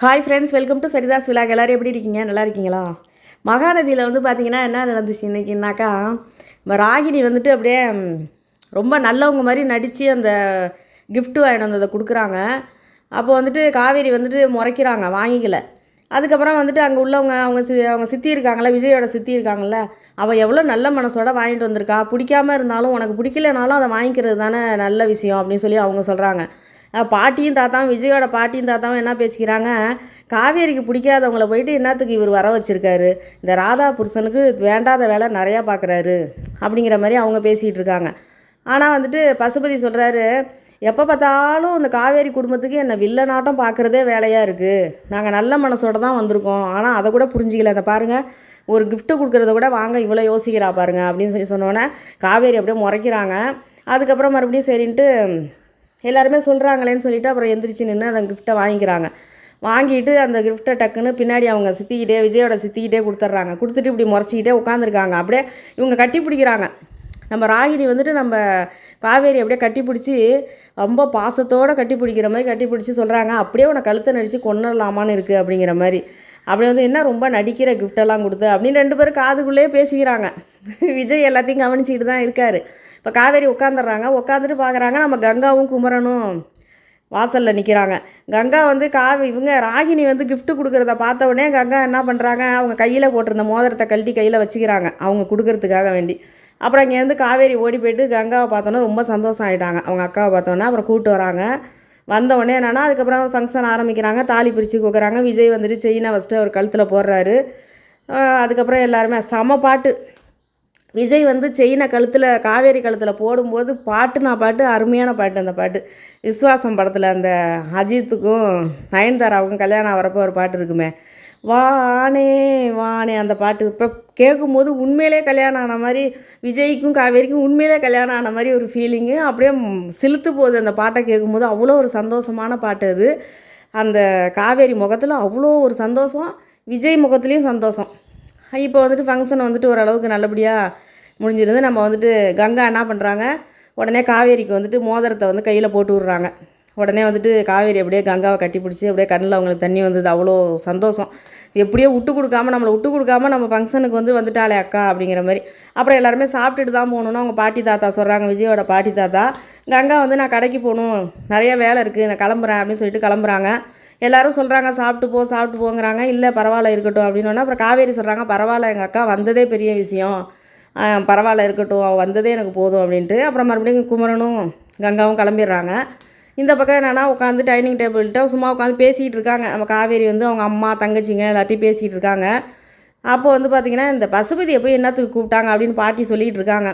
Hi friends welcome to Saritha's vlog எல்லோரும் எப்படி இருக்கீங்க? நல்லா இருக்கீங்களா? மகாநதியில் வந்து பார்த்தீங்கன்னா என்ன நடந்துச்சு? இன்றைக்கினாக்கா நம்ம ராகினி வந்துட்டு அப்படியே ரொம்ப நல்லவங்க மாதிரி நடித்து அந்த கிஃப்ட்டு வாங்கிட்டு வந்ததை கொடுக்குறாங்க. அப்போ வந்துட்டு காவேரி வந்துட்டு முறைக்கிறாங்க வாங்கிக்கல. அதுக்கப்புறம் வந்துட்டு அங்கே உள்ளவங்க அவங்க சி அவங்க சித்தி இருக்காங்களே விஜயோட சித்தி இருக்காங்கல்ல அவள் எவ்வளோ நல்ல மனசோட வாங்கிட்டு வந்திருக்கா? பிடிக்காம இருந்தாலும் உனக்கு பிடிக்கலனாலும் அதை வாங்கிக்கிறது தானே நல்ல விஷயம் அப்படின்னு சொல்லி அவங்க சொல்கிறாங்க பாட்டியும் தாத்தாவும் விஜயோட பாட்டியும் தாத்தாவும் என்ன பேசிக்கிறாங்க? காவேரிக்கு பிடிக்காதவங்கள போயிட்டு என்னத்துக்கு இவர் வர வச்சுருக்காரு? இந்த ராதா புருஷனுக்கு வேண்டாத வேலை நிறையா பார்க்குறாரு அப்படிங்கிற மாதிரி அவங்க பேசிகிட்டு இருக்காங்க. ஆனால் வந்துட்டு பசுபதி சொல்கிறாரு எப்போ பார்த்தாலும் இந்த காவேரி குடும்பத்துக்கு என்னை வில்லனாட்டம் பார்க்குறதே வேலையாக இருக்குது நாங்கள் நல்ல மனசோட தான் வந்திருக்கோம். ஆனால் அதை கூட புரிஞ்சிக்கல. அதை பாருங்கள் ஒரு கிஃப்ட்டு கொடுக்குறத கூட வாங்க இவ்வளோ யோசிக்கிறா பாருங்க அப்படின்னு சொல்லி சொன்னோன்னே காவேரி அப்படியே முறைக்கிறாங்க. அதுக்கப்புறம் மறுபடியும் சரின்ட்டு எல்லாருமே சொல்கிறாங்களேன்னு சொல்லிட்டு அப்புறம் எந்திரிச்சு நின்று அந்த கிஃப்ட்டை வாங்கிக்கிறாங்க. வாங்கிட்டு அந்த கிஃப்ட்டை டக்குன்னு பின்னாடி அவங்க சித்திக்கிட்டே விஜயோட சித்திக்கிட்டே கொடுத்துட்றாங்க. கொடுத்துட்டு இப்படி முறைச்சிக்கிட்டே உட்காந்துருக்காங்க அப்படியே இவங்க கட்டி பிடிக்கிறாங்க. நம்ம ராகினி வந்துட்டு நம்ம காவேரி அப்படியே கட்டி பிடிச்சி ரொம்ப பாசத்தோடு கட்டி பிடிக்கிற மாதிரி கட்டி பிடிச்சி சொல்கிறாங்க அப்படியே உன்னை கழுத்தை நடித்து கொண்டுடலாமான்னு இருக்குது அப்படிங்கிற மாதிரி. அப்படி வந்து என்ன ரொம்ப நடிக்கிற கிஃப்டெல்லாம் கொடுத்து அப்படின்னு ரெண்டு பேரும் காதுக்குள்ளேயே பேசிக்கிறாங்க. விஜய் எல்லாத்தையும் கவனிச்சிக்கிட்டு தான் இருக்கார். இப்போ காவேரி உட்காந்துடுறாங்க உட்காந்துட்டு பார்க்குறாங்க நம்ம கங்காவும் குமரனும் வாசலில் நிற்கிறாங்க கங்கா வந்து காவி இவங்க ராகினி வந்து கிஃப்ட் கொடுக்குறத பார்த்த உடனே கங்கா என்ன பண்ணுறாங்க அவங்க கையில் போட்டிருந்த மோதிரத்தை கழட்டி கையில் வச்சுக்கிறாங்க அவங்க கொடுக்கறதுக்காக வேண்டி. அப்புறம் இங்கேருந்து காவேரி ஓடி போயிட்டு கங்காவை பார்த்தோன்னே ரொம்ப சந்தோஷம் ஆகிட்டாங்க அவங்க அக்காவை பார்த்தோன்னே அப்புறம் கூப்பிட்டு வராங்க. வந்தவுடனே என்னென்னா அதுக்கப்புறம் ஃபங்க்ஷன் ஆரம்பிக்கிறாங்க. தாலி பிரித்து கொடுக்குறாங்க. விஜய் வந்துட்டு செயினை ஃபஸ்ட்டு அவர் கழுத்தில் போடுறாரு. அதுக்கப்புறம் எல்லாருமே செம பாட்டு. விஜய் வந்து செயினை கழுத்தில் காவேரி கழுத்தில் போடும்போது பாட்டுனா பாட்டு அருமையான பாட்டு அந்த பாட்டு. விஸ்வாசம் படத்தில் அந்த அஜித்துக்கும் நயன்தாராவுக்கும் கல்யாணம் ஆகிறப்ப ஒரு பாட்டு இருக்குமே. வானே வானே அந்த பாட்டு. இப்போ கேட்கும்போது உண்மையிலே கல்யாணம் ஆன மாதிரி விஜய்க்கும் காவேரிக்கும் உண்மையிலே கல்யாணம் ஆன மாதிரி ஒரு ஃபீலிங்கு அப்படியே செலுத்து சிலுத்து போகுது அந்த பாட்டை கேட்கும்போது அவ்வளோ ஒரு சந்தோஷமான பாட்டு அது. அந்த காவேரி முகத்தில் அவ்வளோ ஒரு சந்தோஷம் விஜய் முகத்துலேயும் சந்தோஷம். இப்போ வந்துட்டு ஃபங்க்ஷன் வந்துட்டு ஓரளவுக்கு நல்லபடியாக முடிஞ்சிருந்து நம்ம வந்துட்டு கங்கா என்ன பண்ணுறாங்க உடனே காவேரிக்கு வந்துட்டு மோதிரத்தை வந்து கையில் போட்டு விட்றாங்க. உடனே வந்துட்டு காவேரி அப்படியே கங்காவை கட்டி பிடிச்சி அப்படியே கண்ணில் அவங்களுக்கு தண்ணி வந்தது. அவ்வளோ சந்தோஷம். எப்படியோ விட்டு கொடுக்காம நம்மளை விட்டு கொடுக்காம நம்ம ஃபங்க்ஷனுக்கு வந்து வந்துட்டாளே அக்கா அப்படிங்கிற மாதிரி. அப்புறம் எல்லாருமே சாப்பிட்டுட்டு தான் போகணுன்னு அவங்க பாட்டி தாத்தா சொல்கிறாங்க விஜயோட பாட்டி தாத்தா கங்கா வந்து நான் கடைக்கு போகணும். நிறைய வேலை இருக்குது நான் கிளம்புறேன் அப்படின்னு சொல்லிட்டு கிளம்புறாங்க. எல்லாரும் சொல்கிறாங்க சாப்பிட்டு போ சாப்பிட்டு போங்கிறாங்க. இல்லை பரவாயில்ல இருக்கட்டும் அப்படின்னு அப்புறம் காவேரி சொல்கிறாங்க பரவாயில்ல எங்கள் அக்கா வந்ததே பெரிய விஷயம். பரவாயில்ல இருக்கட்டும் அவள் வந்ததே எனக்கு போதும் அப்படின்ட்டு. அப்புறம் மறுபடியும் குமரனும் கங்காவும் கிளம்பிடுறாங்க. இந்த பக்கம் என்னென்னா உட்காந்து டைனிங் டேபிள்கிட்ட சும்மா உட்காந்து பேசிகிட்டு இருக்காங்க. நம்ம காவேரி வந்து அவங்க அம்மா தங்கச்சிங்க எல்லாத்தையும் பேசிகிட்டு இருக்காங்க. அப்போ வந்து பார்த்திங்கன்னா இந்த பசுபதியை போய் என்னத்துக்கு கூப்பிட்டாங்க அப்படின்னு பாட்டி சொல்லிகிட்டு இருக்காங்க.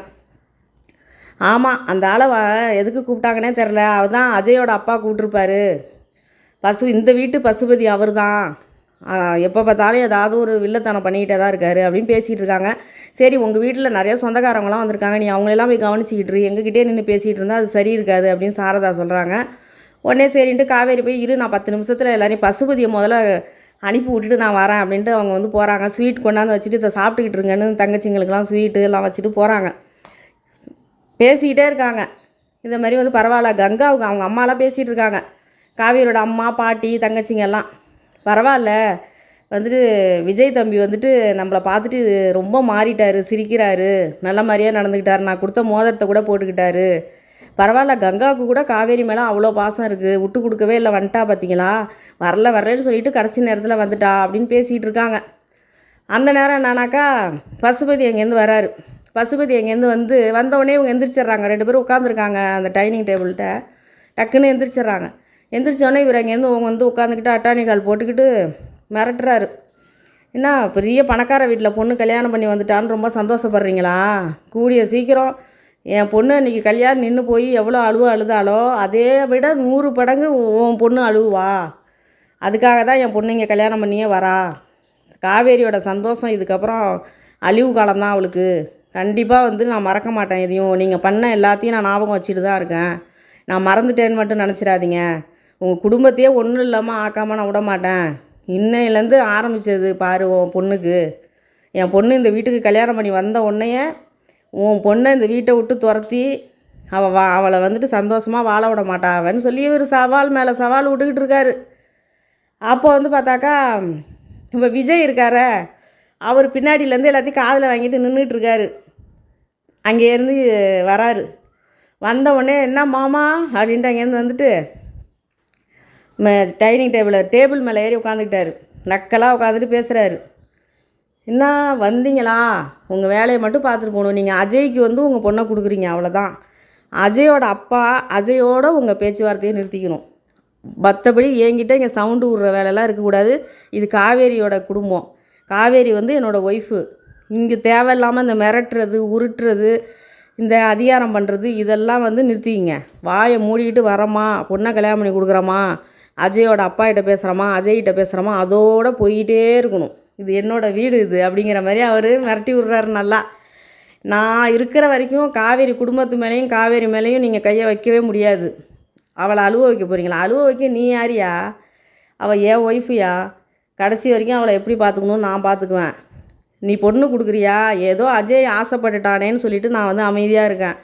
ஆமாம் அந்த ஆளை எதுக்கு கூப்பிட்டாங்கன்னே தெரில அவர் தான் அஜயோட அப்பா கூப்பிட்ருப்பாரு பசு இந்த வீட்டு பசுபதி அவர் தான் எப்போ பார்த்தாலும் ஏதாவது ஒரு வில்லத்தனம் பண்ணிக்கிட்டே தான் இருக்காரு அப்படின்னு பேசிகிட்டு இருக்காங்க. சரி உங்கள் வீட்டில் நிறைய சொந்தக்காரங்களாம் வந்திருக்காங்க. நீ அவங்களெல்லாம் போய் கவனிச்சிக்கிட்டு எங்ககிட்டே நின்று பேசிகிட்டு இருந்தால் அது சரி இருக்காது அப்படின்னு சாரதா சொல்கிறாங்க உடனே சரின்ட்டு காவேரி போய் இரு நான் பத்து நிமிஷத்தில் எல்லாரையும் பசுபதியை முதல்ல அனுப்பி விட்டுட்டு நான் வரேன் அப்படின்ட்டு அவங்க வந்து போகிறாங்க ஸ்வீட் கொண்டாந்து வச்சுட்டு இதை சாப்பிட்டுக்கிட்டு இருங்கன்னு தங்கச்சிங்களுக்கெல்லாம் ஸ்வீட்டு எல்லாம் வச்சுட்டு போகிறாங்க பேசிக்கிட்டே இருக்காங்க. இந்த மாதிரி வந்து பரவாயில்ல கங்காவுக்கு அவங்க அம்மாலாம் பேசிகிட்டு இருக்காங்க. காவேரியோட அம்மா பாட்டி தங்கச்சிங்க எல்லாம். பரவாயில்ல. வந்துட்டு விஜய் தம்பி வந்துட்டு நம்மளை பார்த்துட்டு ரொம்ப மாறிட்டாரு சிரிக்கிறாரு. நல்ல மாதிரியாக நடந்துக்கிட்டார். நான் கொடுத்த மோதிரத்தை கூட போட்டுக்கிட்டாரு. பரவாயில்ல கங்காவுக்கு கூட காவேரி மேலே அவ்வளோ பாசம் இருக்குது விட்டு கொடுக்கவே இல்லை வந்துட்டா பார்த்தீங்களா? வரல வரலன்னு சொல்லிட்டு கடைசி நேரத்தில் வந்துட்டா அப்படின்னு பேசிகிட்டு இருக்காங்க. அந்த நேரம் என்னன்னாக்கா பசுபதி அங்கேருந்து வராரு. பசுபதி அங்கேருந்து வந்து வந்தவொடனே இவங்க எந்திரிச்சிடுறாங்க. ரெண்டு பேரும் உட்காந்துருக்காங்க அந்த டைனிங் டேபிள்கிட்ட. டக்குன்னு எந்திரிச்சிடுறாங்க. எந்திரிச்சோடனே இவர் அங்கேருந்து அவங்க வந்து உட்காந்துக்கிட்டு அட்டானி கால் போட்டுக்கிட்டு மிரட்டுறாரு. என்ன பெரிய பணக்கார வீட்டில் பொண்ணு கல்யாணம் பண்ணி வந்துட்டான்னு ரொம்ப சந்தோஷப்படுறீங்களா? கூடிய சீக்கிரம் என் பொண்ணு அன்றைக்கி கல்யாணம் நின்று போய் எவ்வளோ அழுவ அழுதாலோ அதே விட நூறு படங்கு உன் பொண்ணு அழுவா. அதுக்காக தான் என் பொண்ணு இங்கே கல்யாணம் பண்ணியே வரா. காவேரியோட சந்தோஷம் இதுக்கப்புறம் அழிவு காலம்தான் அவளுக்கு. கண்டிப்பாக வந்து நான் மறக்க மாட்டேன் எதையும். நீங்கள் பண்ண எல்லாத்தையும் நான் ஞாபகம் வச்சுட்டு தான் இருக்கேன். நான் மறந்துட்டேன்னு மட்டும் நினச்சிடாதீங்க. உங்கள் குடும்பத்தையே ஒன்றும் இல்லாமல் ஆக்காமல் நான் விட மாட்டேன். இன்னையிலேருந்து ஆரம்பிச்சது பாரு உன் பொண்ணுக்கு. என் பொண்ணு இந்த வீட்டுக்கு கல்யாணம் பண்ணி வந்த உடனே உன் பொண்ணை இந்த வீட்டை விட்டு துரத்தி அவள் வா அவளை வந்துட்டு சந்தோஷமாக வாழ விட மாட்டா அவன்னு சொல்லி இவர் சவால் மேலே சவால் விட்டுக்கிட்டு இருக்காரு. அப்போ வந்து பார்த்தாக்கா இப்போ விஜய் இருக்கார அவர் பின்னாடியிலேருந்து எல்லாத்தையும் காதில் வாங்கிட்டு நின்றுட்டு இருக்காரு. அங்கேருந்து வராரு. வந்த உடனே என்ன மாமா? அப்படின்ட்டு அங்கேருந்து வந்துட்டு டைனிங் டேபிளில் டேபிள் மேலே ஏறி உட்காந்துக்கிட்டாரு நக்கலாக உட்காந்துட்டு பேசுகிறாரு என்ன வந்தீங்களா? உங்கள் வேலையை மட்டும் பார்த்துட்டு போகணும். நீங்கள் அஜய்க்கு வந்து உங்கள் பொண்ணை கொடுக்குறீங்க அவ்வளோதான் அஜயோட அப்பா அஜயோட உங்கள் பேச்சுவார்த்தையை நிறுத்திக்கணும். மற்றபடி என்கிட்ட இங்கே சவுண்டு விடுற வேலைலாம் இருக்கக்கூடாது. இது காவேரியோட குடும்பம். காவேரி வந்து என்னோடய ஒய்ஃபு இங்கே தேவையில்லாமல் இந்த மிரட்டுறது உருட்டுறது இந்த அதிகாரம் பண்ணுறது இதெல்லாம் வந்து நிறுத்திக்கிங்க. வாயை மூடிக்கிட்டு வரமா பொண்ணை கல்யாணம் பண்ணி கொடுக்குறோமா அஜயோட அப்பா கிட்ட பேசுகிறோமா அஜய்கிட்ட பேசுகிறோமா அதோடு போயிட்டே இருக்கணும். இது என்னோடய வீடு இது அப்படிங்கிற மாதிரி அவர் மிரட்டி விட்றாரு நல்லா. நான் இருக்கிற வரைக்கும் காவேரி குடும்பத்து மேலேயும் காவேரி மேலேயும் நீங்கள் கையை வைக்கவே முடியாது. அவளை அழுவ வைக்க போகிறீங்களா அழுவ வைக்க நீ யாரியா? அவள் ஏன் ஒய்ஃபுயா கடைசி வரைக்கும் அவளை எப்படி பார்த்துக்கணும்னு நான் பார்த்துக்குவேன். நீ பொண்ணு கொடுக்குறியா? ஏதோ அஜய் ஆசைப்பட்டுட்டானேன்னு சொல்லிட்டு நான் வந்து அமைதியாக இருக்கேன்.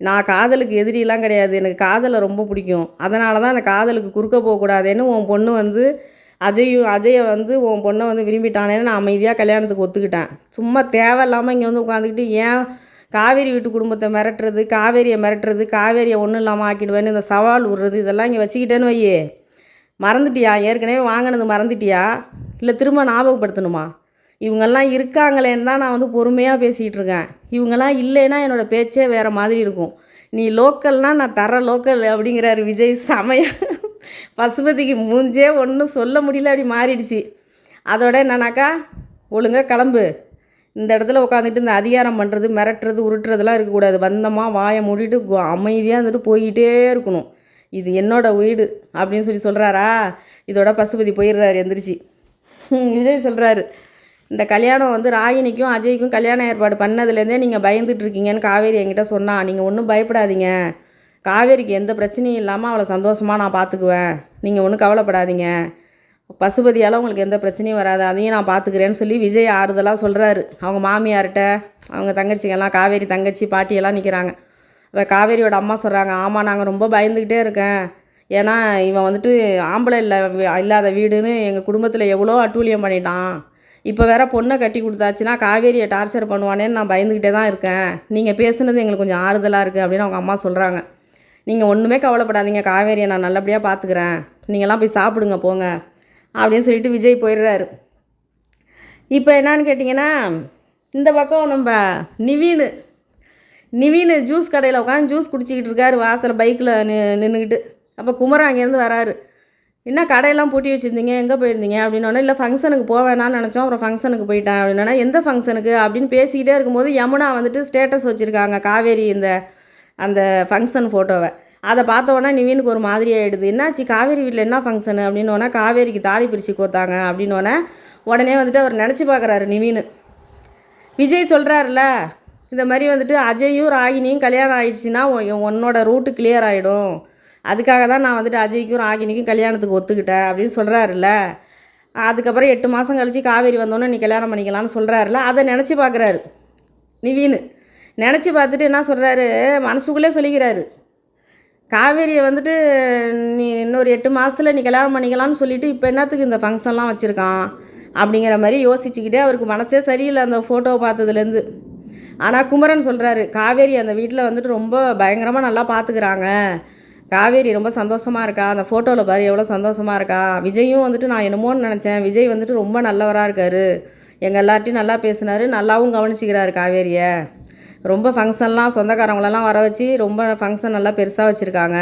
நான் காதலுக்கு எதிரிலாம் கிடையாது. எனக்கு காதலை ரொம்ப பிடிக்கும். அதனால தான் அந்த காதலுக்கு குறுக்க போகக்கூடாதுன்னு உன் பொண்ணு வந்து அஜயும் அஜயை வந்து உன் பொண்ணை வந்து விரும்பிட்டானேன்னு நான் அமைதியாக கல்யாணத்துக்கு ஒத்துக்கிட்டேன். சும்மா தேவையில்லாமல் இங்கே வந்து உட்காந்துக்கிட்டு ஏன் காவேரி வீட்டு குடும்பத்தை மிரட்டுறது காவேரியை மிரட்டுறது காவேரியை ஒன்றும் இல்லாமல் ஆக்கிடுவேன்னு இந்த சவால் விடுறது இதெல்லாம் இங்கே வச்சுக்கிட்டேன்னு வையே. மறந்துட்டியா? ஏற்கனவே வாங்கினது மறந்துட்டியா? இல்லை திரும்ப ஞாபகப்படுத்தணுமா? இவங்கெல்லாம் இருக்காங்களேன்னு தான் நான் வந்து பொறுமையாக பேசிகிட்டு இருக்கேன் இவங்கெல்லாம் இல்லைன்னா என்னோடய பேச்சே வேறு மாதிரி இருக்கும். நீ லோக்கல்னால் நான் தர லோக்கல் அப்படிங்கிறாரு விஜய். சமயம் பசுபதிக்கு மூஞ்சே ஒன்றும் சொல்ல முடியல அப்படி மாறிடுச்சு. அதோட என்னன்னாக்கா ஒழுங்காக கிளம்பு. இந்த இடத்துல உட்காந்துட்டு இந்த அதிகாரம் பண்ணுறது மிரட்டுறது உருட்டுறதுலாம் இருக்கக்கூடாது. வந்தமாக வாயை மூடிட்டு அமைதியாக இருந்துட்டு போய்கிட்டே இருக்கணும். இது என்னோடய வீடு அப்படின்னு சொல்லி சொல்கிறாரா இதோட பசுபதி போயிடுறாரு எந்திரிச்சு. விஜய் சொல்கிறாரு இந்த கல்யாணம் வந்து ராகினிக்கும் அஜய்க்கும் கல்யாணம் ஏற்பாடு பண்ணதுலேருந்தே நீங்கள் பயந்துட்டுருக்கீங்கன்னு காவேரி என்கிட்ட சொன்னா. நீங்கள் ஒன்றும் பயப்படாதீங்க. காவேரிக்கு எந்த பிரச்சனையும் இல்லாமல் அவளை சந்தோஷமாக நான் பார்த்துக்குவேன். நீங்கள் ஒன்றும் கவலைப்படாதீங்க. பசுபதியால் உங்களுக்கு எந்த பிரச்சனையும் வராது. அதையும் நான் பார்த்துக்கிறேன்னு சொல்லி விஜய் ஆறுதலாக சொல்கிறாரு அவங்க மாமியார்கிட்ட அவங்க தங்கச்சிங்கெல்லாம் காவேரி தங்கச்சி பாட்டியெல்லாம் நிற்கிறாங்க இப்போ காவேரியோட அம்மா சொல்கிறாங்க ஆமாம் நாங்கள் ரொம்ப பயந்துக்கிட்டே இருக்கேன். ஏன்னா இவன் வந்துட்டு ஆம்பளை இல்லை இல்லாத வீடுன்னு எங்கள் குடும்பத்தில் எவ்வளோ அட்டூழியம் பண்ணிட்டான். இப்போ வேற பொண்ணை கட்டி கொடுத்தாச்சுன்னா காவேரியை டார்ச்சர் பண்ணுவானேன்னு நான் பயந்துக்கிட்டே தான் இருக்கேன். நீங்கள் பேசுனது எங்களுக்கு கொஞ்சம் ஆறுதலாக இருக்குது அப்படின்னு அவங்க அம்மா சொல்கிறாங்க நீங்கள் ஒன்றுமே கவலைப்படாதீங்க காவேரியை நான் நல்லபடியாக பார்த்துக்கிறேன் நீங்கள்லாம் போய் சாப்பிடுங்க போங்க அப்படின்னு சொல்லிட்டு விஜய் போயிடுறாரு. இப்போ என்னன்னு கேட்டிங்கன்னா இந்த பக்கம் நம்ம நிவீனு நிவீனு ஜூஸ் கடையில் உட்காந்து ஜூஸ் குடிச்சிக்கிட்டு இருக்காரு வாசல் பைக்கில் நின்றுக்கிட்டு அப்போ குமரன் அங்கேருந்து வராரு. என்ன கடையெல்லாம் பூட்டி வச்சுருந்தீங்க? எங்கே போயிருந்தீங்க? அப்படின்னோடனே இல்லை ஃபங்க்ஷனுக்கு போவேணான்னு நினச்சோம். அப்புறம் ஃபங்க்ஷனுக்கு போயிட்டேன். அப்படின்னா எந்த ஃபங்க்ஷனுக்கு அப்படின்னு பேசிக்கிட்டே இருக்கும்போது யமுனா வந்துட்டு ஸ்டேட்டஸ் வச்சுருக்காங்க காவேரி இந்த அந்த ஃபங்க்ஷன் ஃபோட்டோவை அதை பார்த்தோன்னா நிவீனுக்கு ஒரு மாதிரி ஆகிடுது என்னாச்சு? காவேரி வீட்டில் என்ன ஃபங்க்ஷனு அப்படின்னோடனே காவேரிக்கு தாலி பிரித்து கோத்தாங்க. அப்படின்னோடனே உடனே வந்துட்டு அவர் நினச்சி பார்க்குறாரு நிவீனு. விஜய் சொல்கிறாருல இந்த மாதிரி வந்துட்டு அஜயும் ராகினியும் கல்யாணம் ஆயிடுச்சுன்னா உன்னோட ரூட்டு கிளியர் ஆகிடும் அதுக்காக தான் நான் வந்துட்டு அஜய்க்கும் ராகினிக்கும் கல்யாணத்துக்கு ஒத்துக்கிட்டேன் அப்படின்னு சொல்கிறாருல்ல அதுக்கப்புறம் எட்டு மாதம் கழித்து காவேரி வந்தோன்னே நீ கல்யாணம் பண்ணிக்கலாம்னு சொல்கிறாருல அதை நினச்சி பார்க்குறாரு நிவீனு. நினச்சி பார்த்துட்டு என்ன சொல்கிறாரு மனசுக்குள்ளே சொல்லிக்கிறாரு. காவேரியை வந்துட்டு நீ இன்னொரு எட்டு மாதத்தில் நீ கல்யாணம் பண்ணிக்கலாம்னு சொல்லிவிட்டு இப்போ என்னத்துக்கு இந்த ஃபங்க்ஷன்லாம் வச்சுருக்கான்? அப்படிங்கிற மாதிரி யோசிச்சுக்கிட்டே அவருக்கு மனசே சரியில்லை அந்த ஃபோட்டோவை பார்த்ததுலேருந்து. ஆனால் குமரன் சொல்கிறாரு காவேரி அந்த வீட்டில் வந்துட்டு ரொம்ப பயங்கரமாக நல்லா பார்த்துக்கிறாங்க காவேரி ரொம்ப சந்தோஷமாக இருக்கா? அந்த ஃபோட்டோவில் பாரு எவ்வளோ சந்தோஷமாக இருக்கா? விஜயும் வந்துட்டு நான் என்னமோன்னு நினச்சேன். விஜய் வந்துட்டு ரொம்ப நல்லவராக இருக்காரு. எங்கள் எல்லார்ட்டையும் நல்லா பேசினார். நல்லாவும் கவனிச்சிக்கிறாரு காவேரியை. ரொம்ப ஃபங்க்ஷன்லாம் சொந்தக்காரங்களெல்லாம் வர வச்சு ரொம்ப ஃபங்க்ஷன் நல்லா பெருசாக வச்சுருக்காங்க.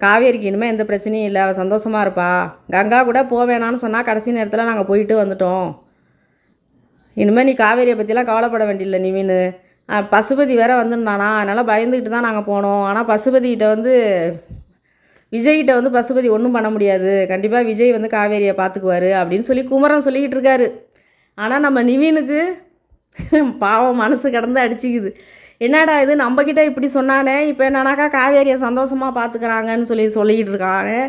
காவேரிக்கு இனிமேல் எந்த பிரச்சனையும் இல்லை. அவள் சந்தோஷமாக இருப்பா. கங்கா கூட போவேணான்னு சொன்னால் கடைசி நேரத்தில் நாங்கள் போயிட்டு வந்துட்டோம். இனிமேல் நீ காவேரியை பற்றிலாம் கவலைப்பட வேண்டியதில்லை மீன் பசுபதி வேற வந்திருந்தானா? அதனால் பயந்துக்கிட்டு தான் நாங்கள் போனோம். ஆனால் பசுபதிகிட்ட வந்து விஜய்கிட்ட வந்து பசுபதி ஒன்றும் பண்ண முடியாது. கண்டிப்பாக விஜய் வந்து காவேரியை பார்த்துக்குவாரு அப்படின்னு சொல்லி குமரன் சொல்லிக்கிட்டு இருக்காரு. ஆனால் நம்ம நிவீனுக்கு பாவம் மனசு கடந்து அடிச்சிக்குது. என்னடா இது? நம்மக்கிட்ட இப்படி சொன்னானே? இப்போ என்னன்னாக்கா காவேரியை சந்தோஷமாக பார்த்துக்கிறாங்கன்னு சொல்லி சொல்லிக்கிட்டு இருக்கானே.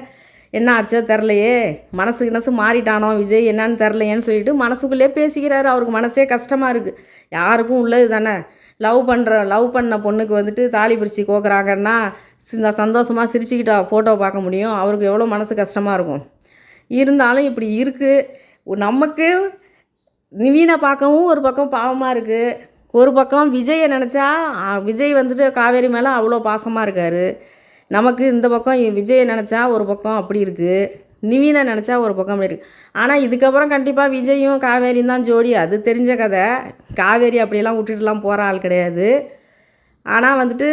என்ன ஆச்சோ தெரிலையே மனசு கிணசு மாறிட்டானோ விஜய்? என்னன்னு தெரிலையேன்னு சொல்லிட்டு மனசுக்குள்ளே பேசிக்கிறாரு. அவருக்கு மனசே கஷ்டமாக இருக்குது யாருக்கும் உள்ளது தானே? லவ் பண்ணுற லவ் பண்ண பொண்ணுக்கு வந்துட்டு தாலி பிரித்து கோக்குறாங்கன்னா இந்த சந்தோஷமாக சிரிச்சுக்கிட்டா ஃபோட்டோ பார்க்க முடியும். அவருக்கு எவ்வளோ மனசு கஷ்டமாக இருக்கும். இருந்தாலும் இப்படி இருக்குது நமக்கு நிவீனை பார்க்கவும் ஒரு பக்கம் பாவமாக இருக்குது ஒரு பக்கம் விஜயை நினச்சா விஜய் வந்துட்டு காவேரி மேலே அவ்வளோ பாசமாக இருக்கார். நமக்கு இந்த பக்கம் விஜயை நினச்சா ஒரு பக்கம் அப்படி இருக்குது நிவீனை நினச்சா ஒரு பக்கம் அப்படி இருக்குது ஆனால் இதுக்கப்புறம் கண்டிப்பாக விஜயும் காவேரியும் தான் ஜோடி. அது தெரிஞ்ச கதை. காவேரி அப்படியெல்லாம் விட்டுட்டுலாம் போகிற ஆள் கிடையாது. ஆனால் வந்துட்டு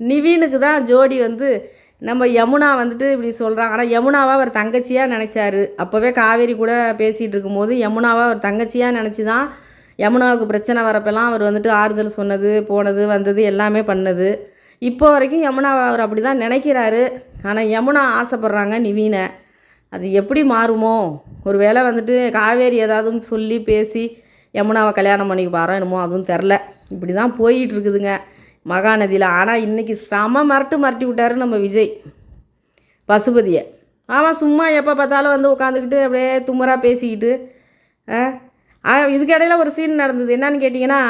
நிவீனுக்கு தான் ஜோடி வந்து நம்ம யமுனா வந்துட்டு இப்படி சொல்கிறான் ஆனால் யமுனாவை அவர் தங்கச்சியாக நினச்சாரு. அப்போவே காவேரி கூட பேசிகிட்டு இருக்கும்போது யமுனாவை அவர் தங்கச்சியாக நினச்சி தான் யமுனாவுக்கு பிரச்சனை வரப்பெல்லாம் அவர் வந்துட்டு ஆறுதல் சொன்னது போனது வந்தது எல்லாமே பண்ணது. இப்போ வரைக்கும் யமுனாவை அவர் அப்படி தான் நினைக்கிறாரு. ஆனால் யமுனா ஆசைப்பட்றாங்க நிவீனை. அது எப்படி மாறுமோ? ஒரு வேளை வந்துட்டு காவேரி ஏதாவது சொல்லி பேசி யமுனாவை கல்யாணம் பண்ணிக்க பாரோ என்னமோ அதுவும் தெரில இப்படி தான் போயிட்டு இருக்குதுங்க மகாநதியில். ஆனால் இன்றைக்கி செம மரட்டு மரட்டி விட்டாரு நம்ம விஜய். பசுபதியை. ஆமாம் சும்மா எப்போ பார்த்தாலும் வந்து உட்காந்துக்கிட்டு அப்படியே தும்மராக பேசிக்கிட்டு இதுக்கு ஆ, ஒரு சீன் நடந்தது. என்னன்னு கேட்டிங்கன்னா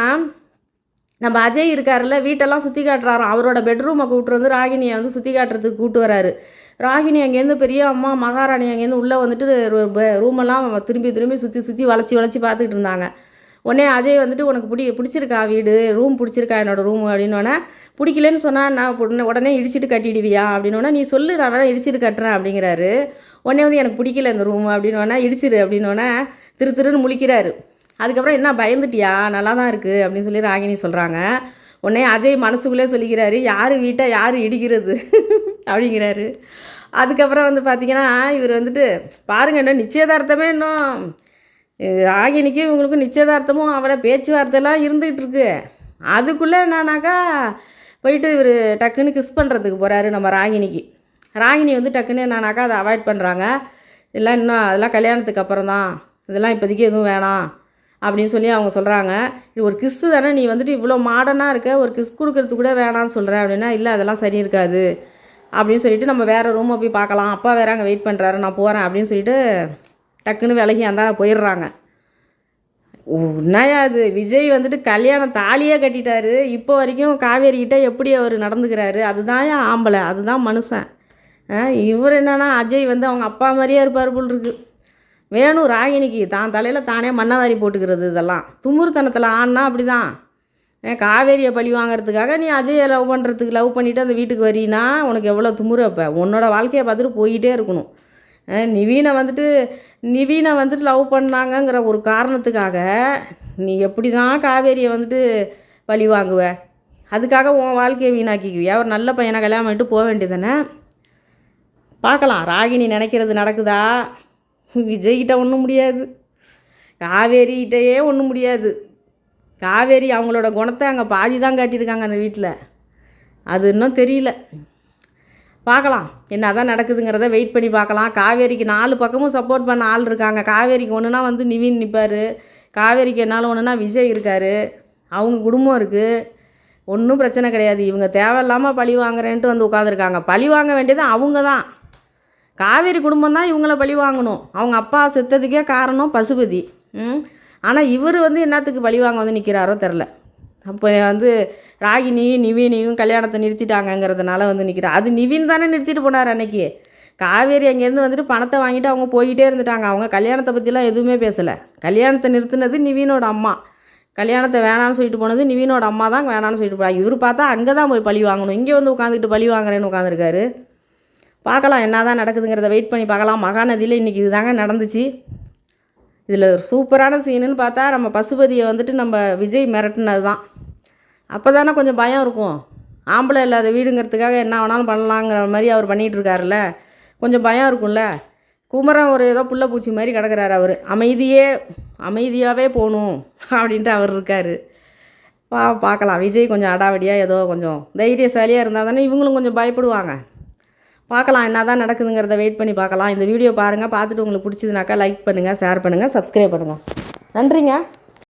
நம்ம அஜய் இருக்காருல்ல வீட்டெல்லாம் சுற்றி காட்டுறாராம். அவரோட பெட்ரூமை கூப்பிட்டு வந்து ராகினியை வந்து சுற்றி காட்டுறதுக்கு கூப்பிட்டு வராரு. ராகினி அங்கேருந்து பெரிய அம்மா மகாராணி அங்கேருந்து உள்ளே வந்துட்டு ரூமெல்லாம் திரும்பி திரும்பி சுற்றி சுற்றி வளைச்சி வளைச்சி பார்த்துக்கிட்டு இருந்தாங்க. உடனே அஜய் வந்துட்டு உனக்கு பிடி பிடிச்சிருக்கா வீடு? ரூம் பிடிச்சிருக்கா என்னோடய ரூம் அப்படின்னோடனே பிடிக்கலன்னு சொன்னால் நான் உடனே உடனே இடிச்சிட்டு கட்டிடுவியா? அப்படின்னோடனே நீ சொல்லு நான் வேணால் இடிச்சிட்டு கட்டுறேன் அப்படிங்கிறாரு. உடனே வந்து எனக்கு பிடிக்கல இந்த ரூம் அப்படின்னோடனே இடிச்சிரு அப்படின்னோடனே திரு திருன்னு முழிக்கிறாரு. அதுக்கப்புறம் என்ன பயந்துட்டியா? நல்லா தான் இருக்குது அப்படின்னு சொல்லி ராகினி சொல்கிறாங்க உடனே அஜய் மனசுக்குள்ளே சொல்லிக்கிறாரு யார் வீட்டை யார் இடிக்கிறது? அப்படிங்கிறாரு. அதுக்கப்புறம் வந்து பார்த்தீங்கன்னா இவர் வந்துட்டு பாருங்க இன்னும் நிச்சயதார்த்தமே இன்னும் ராகினிக்கும் இவங்களுக்கும் நிச்சயதார்த்தமும் அவளை பேச்சுவார்த்தைலாம் இருந்துகிட்டு இருக்கு அதுக்குள்ளே என்னன்னாக்கா போயிட்டு இவர் டக்குன்னு கிஸ் பண்ணுறதுக்கு போகிறாரு நம்ம ராகினிக்கு. ராகினி வந்து டக்குன்னு என்னன்னாக்கா அதை அவாய்ட் பண்ணுறாங்க இதெல்லாம் இன்னும் அதெல்லாம் கல்யாணத்துக்கு அப்புறம் தான் இதெல்லாம் இப்போதைக்கு எதுவும் வேணாம். அப்படின்னு சொல்லி அவங்க சொல்கிறாங்க இது ஒரு கிஸ்ஸு தானே நீ வந்துட்டு இவ்வளோ மாடர்னாக இருக்க ஒரு கிஸ் கொடுக்கறது கூட வேணாம்னு சொல்கிறேன் அப்படின்னா இல்லை அதெல்லாம் சரி இருக்காது. அப்படின்னு சொல்லிட்டு நம்ம வேறு ரூமை போய் பார்க்கலாம். அப்பா வேற அங்கே வெயிட் பண்ணுறாரு நான் போகிறேன் அப்படின்னு சொல்லிட்டு டக்குன்னு விலகி அந்த போயிடுறாங்க. உண்மையா அது விஜய் வந்துட்டு கல்யாணம் தாலியே கட்டிட்டாரு. இப்போ வரைக்கும் காவேரிக்கிட்ட எப்படி அவர் நடந்துக்கிறாரு? அதுதான் ஆம்பளை அதுதான் மனுஷன். இவர் என்னன்னா அஜய் வந்து அவங்க அப்பா மாதிரியே இருப்பார் போல் இருக்குது வேணும் ராகினிக்கு தான் தலையில் தானே மண்ணவாரி போட்டுக்கிறது இதெல்லாம். துமுறுத்தனத்தில் ஆடினா அப்படி தான் காவேரியை பழி வாங்குறதுக்காக நீ அஜயை லவ் பண்ணுறதுக்கு லவ் பண்ணிவிட்டு அந்த வீட்டுக்கு வரீனா உனக்கு எவ்வளோ துமுறு அப்போ? உன்னோட வாழ்க்கையை பார்த்துட்டு போயிட்டே இருக்கணும். நிவீனை வந்துட்டு நிவீனை வந்துட்டு லவ் பண்ணாங்கங்கிற ஒரு காரணத்துக்காக நீ எப்படி தான் காவேரியை வந்துட்டு பழி வாங்குவ? அதுக்காக உன் வாழ்க்கையை வீணாக்கிக்குவியா? ஒரு நல்ல பையனை கல்யாணம் பண்ணிட்டு போக வேண்டியதானே பார்க்கலாம். ராகினி நினைக்கிறது நடக்குதா? விஜய்கிட்ட ஒன்றும் முடியாது. காவேரிகிட்டயே ஒன்றும் முடியாது. காவேரி அவங்களோட குணத்தை அங்கே பாதி தான் காட்டியிருக்காங்க அந்த வீட்டில் அது இன்னும் தெரியல. பார்க்கலாம். என்ன தான் நடக்குதுங்கிறத வெயிட் பண்ணி பார்க்கலாம். காவேரிக்கு நாலு பக்கமும் சப்போர்ட் பண்ண ஆள் இருக்காங்க. காவேரிக்கு ஒன்றுனா வந்து நிவின் நிற்பார் காவேரிக்கு என்னால் ஒன்றுனா விஜய் இருக்கார். அவங்க குடும்பம் இருக்குது ஒன்றும் பிரச்சனை கிடையாது. இவங்க தேவையில்லாமல் பழி வாங்குறேன்ட்டு வந்து உட்காந்துருக்காங்க பழி வாங்க வேண்டியது அவங்க தான். காவேரி குடும்பம் தான் இவங்கள பழி வாங்கணும். அவங்க அப்பா செத்ததுக்கே காரணம் பசுபதி. ம். ஆனால் இவர் வந்து என்னத்துக்கு பழி வாங்க வந்து நிற்கிறாரோ தெரில அப்போ வந்து ராகினியும் நிவினையும் கல்யாணத்தை நிறுத்திட்டாங்கங்கிறதுனால வந்து நிற்கிறா அது நிவின் தானே நிறுத்திட்டு போனார் அன்னைக்கு. காவேரி அங்கேருந்து வந்துட்டு பணத்தை வாங்கிட்டு அவங்க போயிட்டே இருந்துட்டாங்க. அவங்க கல்யாணத்தை பற்றிலாம் எதுவுமே பேசலை. கல்யாணத்தை நிறுத்தினது நிவீனோட அம்மா. கல்யாணத்தை வேணான்னு சொல்லிட்டு போனது நிவீனோட அம்மா தான் வேணான்னு சொல்லிட்டு போனாங்க. இவர் பார்த்தா அங்கே தான் போய் பழி வாங்கணும். இங்கே வந்து உட்காந்துக்கிட்டு பழி வாங்குறேன்னு உட்காந்துருக்காரு பார்க்கலாம் என்ன தான் நடக்குதுங்கிறத வெயிட் பண்ணி பார்க்கலாம். மகாநதியில் இன்றைக்கி இதுதாங்க நடந்துச்சு. இதில் சூப்பரான சீனுன்னு பார்த்தா நம்ம பசுபதியை வந்துட்டு நம்ம விஜய் மிரட்டினது தான் அப்போ தானே கொஞ்சம் பயம் இருக்கும். ஆம்பளை இல்லாத வீடுங்கிறதுக்காக என்ன வேணாலும் பண்ணலாங்கிற மாதிரி அவர் பண்ணிகிட்ருக்காருல்ல கொஞ்சம் பயம் இருக்கும்ல. குமரன் ஒரு ஏதோ புள்ள பூச்சி மாதிரி கிடக்கிறாரு அவர். அமைதியே அமைதியாகவே போகணும் அப்படின்ட்டு அவர் இருக்கார். பா பார்க்கலாம். விஜய் கொஞ்சம் அடாவடியாக ஏதோ கொஞ்சம் தைரியசாலியாக இருந்தால் தானே இவங்களும் கொஞ்சம் பயப்படுவாங்க. பார்க்கலாம் என்ன தான் நடக்குதுங்கிறத வெயிட் பண்ணி பார்க்கலாம். இந்த வீடியோ பாருங்கள் பார்த்துட்டு உங்களுக்கு பிடிச்சதுனாக்கா லைக் பண்ணுங்கள் ஷேர் பண்ணுங்கள் சப்ஸ்கிரைப் பண்ணுங்கள் நன்றிங்க.